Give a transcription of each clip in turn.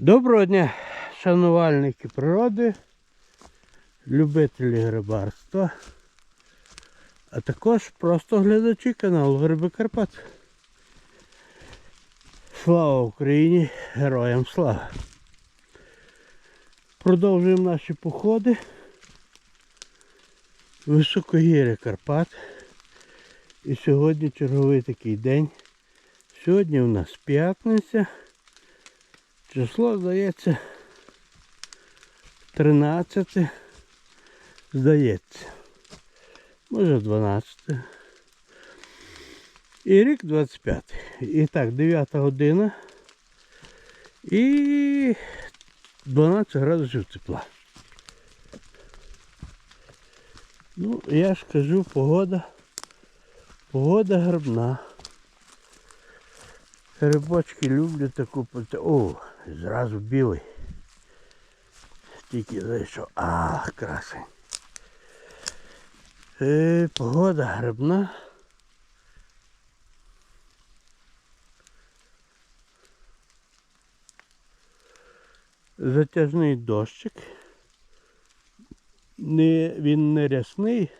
Доброго дня, шанувальники природи, любителі грибарства, а також просто глядачі каналу Гриби Карпат. Слава Україні! Героям слава! Продовжуємо наші походи. Високогір'я Карпат. І сьогодні черговий такий день. Сьогодні у нас п'ятниця. Число, здається, 13, здається. Може 12. І рік 25. І так, 9 година. І 12 градусів тепла. Ну, я ж кажу, погода. Погода грибна. Грибочки люблю таку О, зразу білий. Тільки зайшов. А, красень. Погода грибна. Затяжний дощик. Не, він не рясний,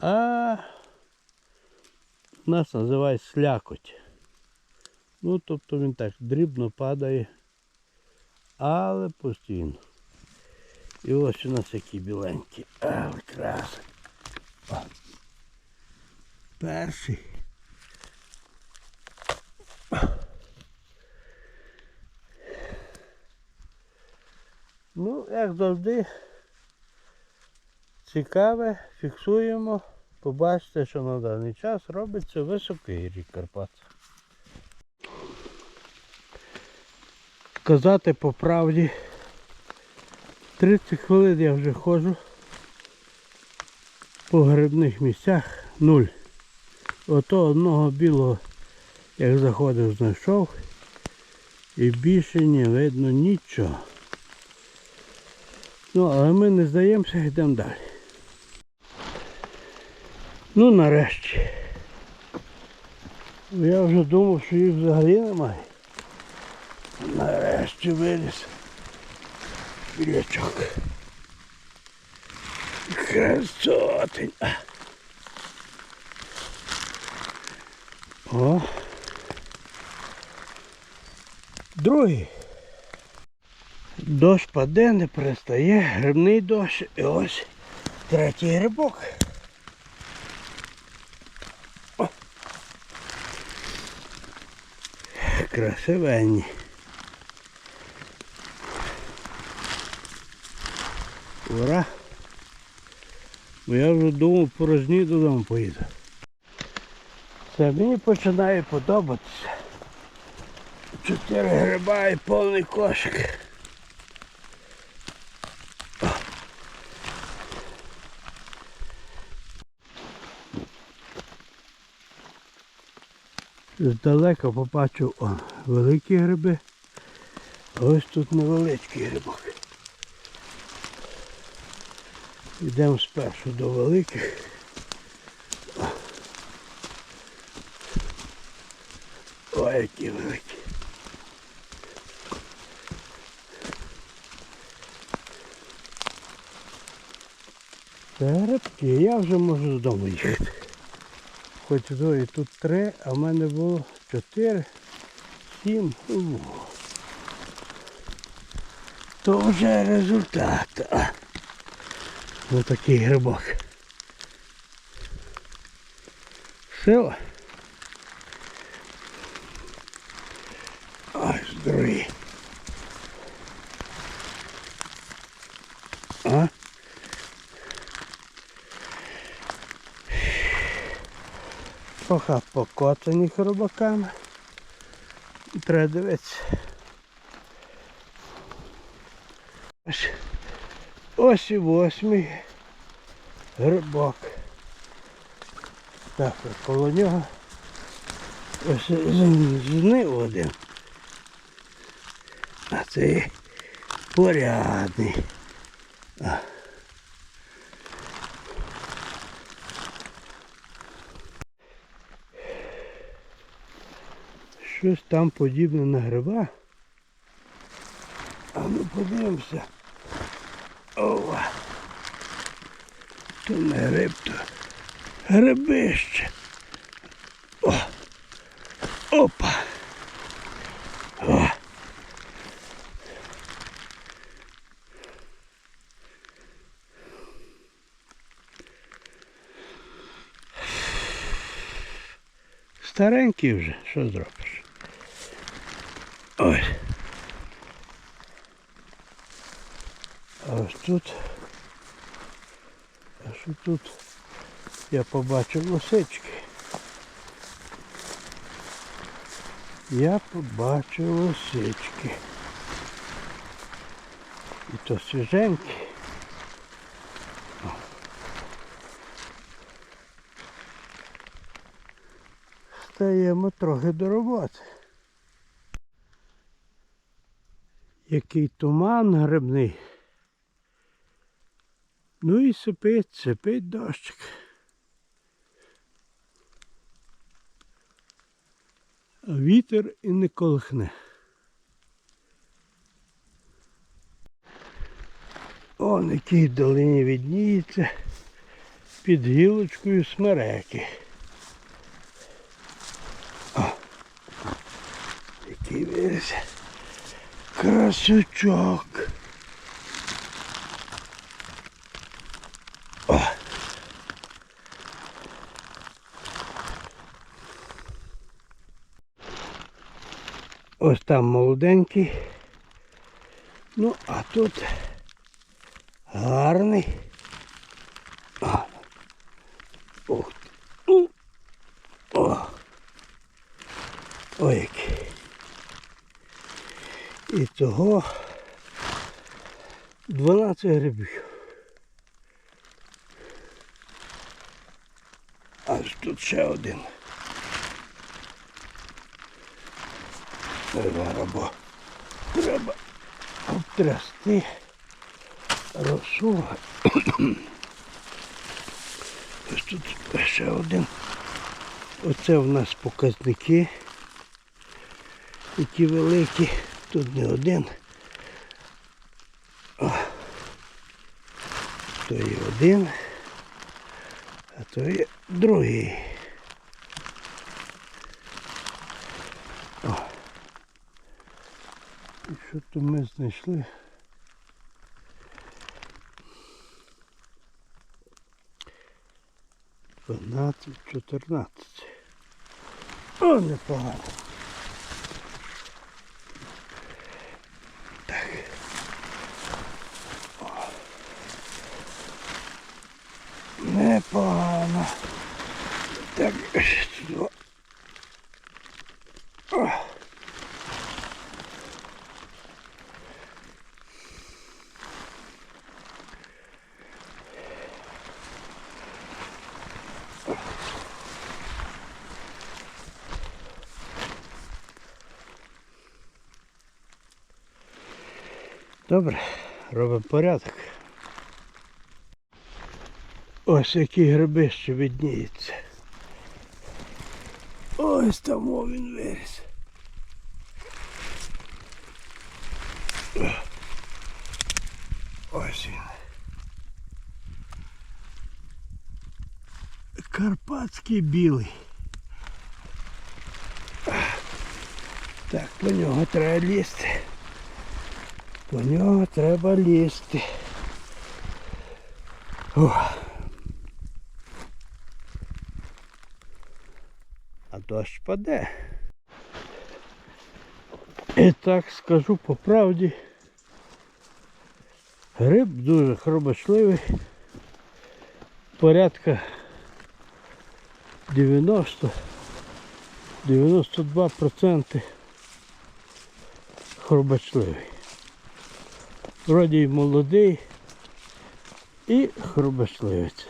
а нас називають слякоть. Ну, тобто він так дрібно падає, але постійно. І ось у нас які біленькі. Але красень. Перший. Ну, як завжди, цікаве, фіксуємо. Побачите, що на даний час робиться високий рік Карпат. Казати по правді, 30 хвилин я вже ходжу по грибних місцях нуль. Ото одного білого, як заходив, знайшов. І більше не видно нічого. Ну, але ми не здаємося, йдемо далі. Ну нарешті. Я вже думав, що їх взагалі немає. Нарешті виліз білячок. Красотень. О. Другий. Дощ паде, не перестає, грибний дощ. І ось третій грибок. О. Красивенні. Ура! Бо я вже думав порожні додому поїду. Це мені починає подобатися. Чотири гриба і повний кошик. Здалека побачив о, великі гриби, а ось тут невеличкий грибок. Йдемо спершу до великих. Ой, які великі. Грибки, я вже можу додому їхати. Хоч і тут три, а в мене було чотири, сім. То вже результат. Ось такий грибок. Сила. Ай, здорові. А? Поха покотані хробаками. Треба дивитися. Ось і восьмий грибок. Так, коло нього ось знив один. А це порядний. А. Щось там подібне на гриба. А ну подивимося. То не гриб, то грибище. О. Опа. О. Старенький вже, що зробиш? Ой. А ось тут. Що тут? Я побачив лосички. Я побачив лосички. І то свіженькі. Стаємо трохи до роботи. Який туман грибний. Ну і сипить, сипить дощик. А вітер і не колихне. Он який в долині відніється під гілочкою смереки. О, який виріс. Красючок. О. Ось там молоденький. Ну, а тут гарний. А. Ух ти. О. Ой який. І того 12 грибів. Аж тут ще один. Треба, треба обтрясти росу. Ось тут ще один. Оце в нас показники. Які великі. Тут не один. О. То є один, а то є другий. О. І що то ми знайшли? Дванадцять, чотирнадцять. О, непогано. Так. Непогано. Так, сюди. О. Добре, робимо порядок. Ось які гриби ще видніються. Ось там він виріс. Ось він. Карпатський білий. Так, по нього треба лізти. По нього треба лізти. Ох. а дощ паде. І так скажу по правді. Гриб дуже хробочливий. Порядка 90-92% хробочливий. Вроді й молодий і хробочливець.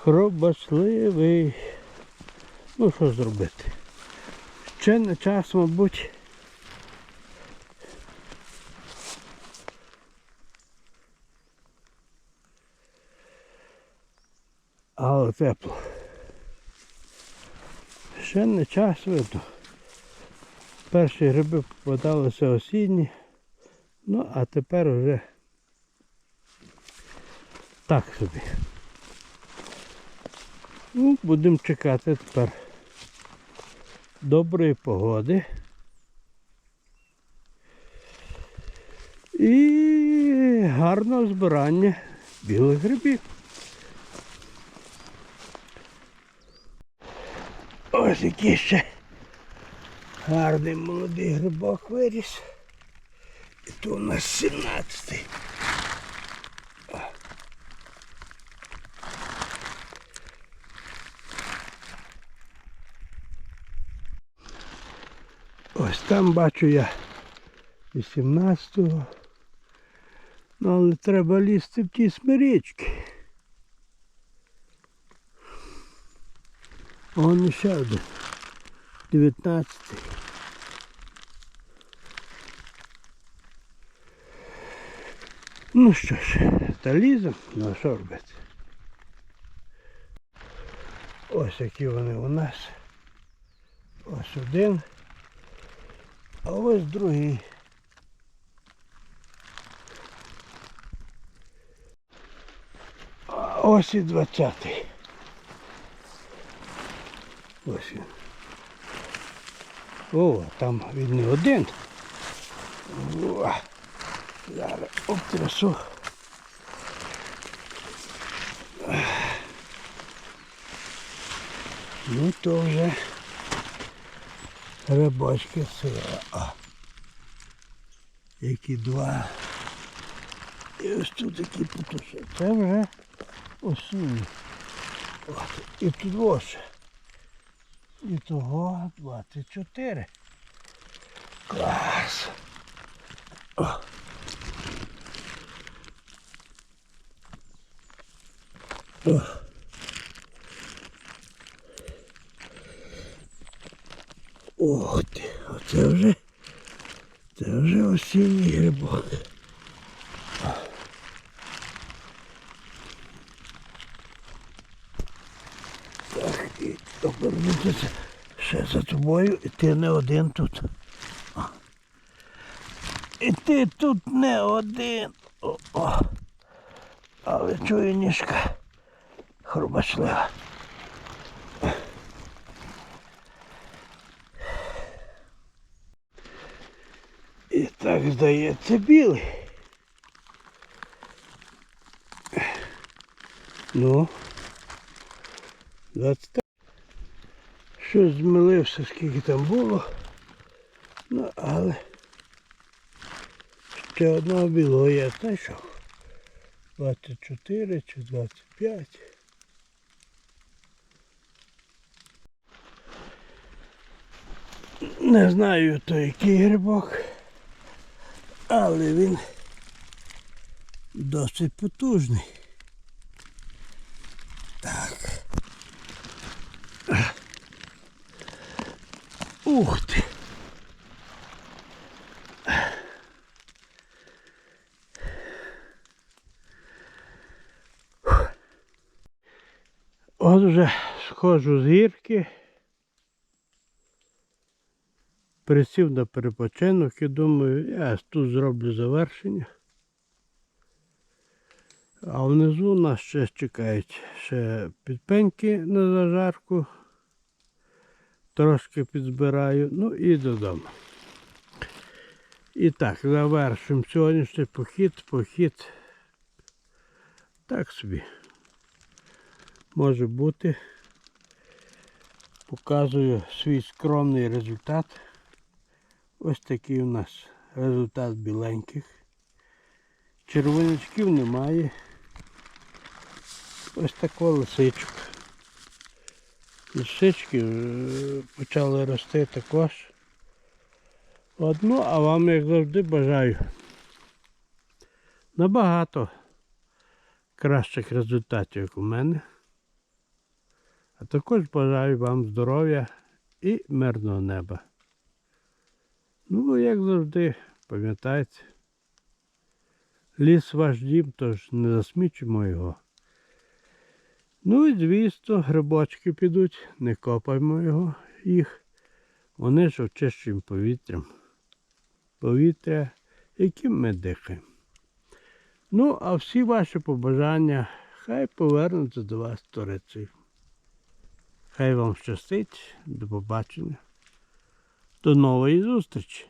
Хробочливий. Ну що зробити? Ще не час, мабуть. Але тепло. Ще не час видно. Перші гриби попадалися осінні, Ну, а тепер вже так собі. Ну, будемо чекати тепер доброї погоди. І гарного збирання білих грибів. Ось який ще гарний молодий грибок виріс. І то у нас 17-й. Ось там бачу я 18-го. Ну, але треба лізти в ті смирічки. Вон ще один. 19-й. Ну що ж, та лізем, ну що робити? Ось які вони у нас. Ось один. А ось другий. А ось і двадцятий. Ось він. О, там він не один. О, зараз обтрясу. Ну то вже рибачки сира. А. Які два. І ось тут такі потуші. Це вже осінні. От. І тут ось. І того 24. Клас. О. Ох ти, оце вже, це вже осінній грибок. Так, і обернутися ще за тобою, і ти не один тут. І ти тут не один. О, о. Але чую ніжка хробачлива. І так здається білий. Ну. 25. Щось змилився, скільки там було. Ну, але ще одного білого я знайшов. 24 чи 25. Не знаю то який грибок, але він досить потужний. Так. Ух ти. От вже схожу з гірки. Присів на перепочинок і думаю, я тут зроблю завершення. А внизу нас ще чекають ще підпеньки на зажарку. Трошки підзбираю, ну і додому. І так, завершимо сьогоднішній похід, похід. Так собі. Може бути. Показую свій скромний результат. Ось такий у нас результат біленьких. Червонячків немає. Ось така лисичка. Лисички е, почали рости також. Одну, а вам, як завжди, бажаю набагато кращих результатів, як у мене. А також бажаю вам здоров'я і мирного неба. Ну, як завжди, пам'ятайте, ліс ваш дім, тож не засмічуємо його. Ну і звісно, грибочки підуть, не копаємо його, їх. Вони ж очищуємо повітрям. Повітря яким ми дихаємо. Ну, а всі ваші побажання хай повернуться до вас сторицею. Хай вам щастить, до побачення. До нової зустрічі!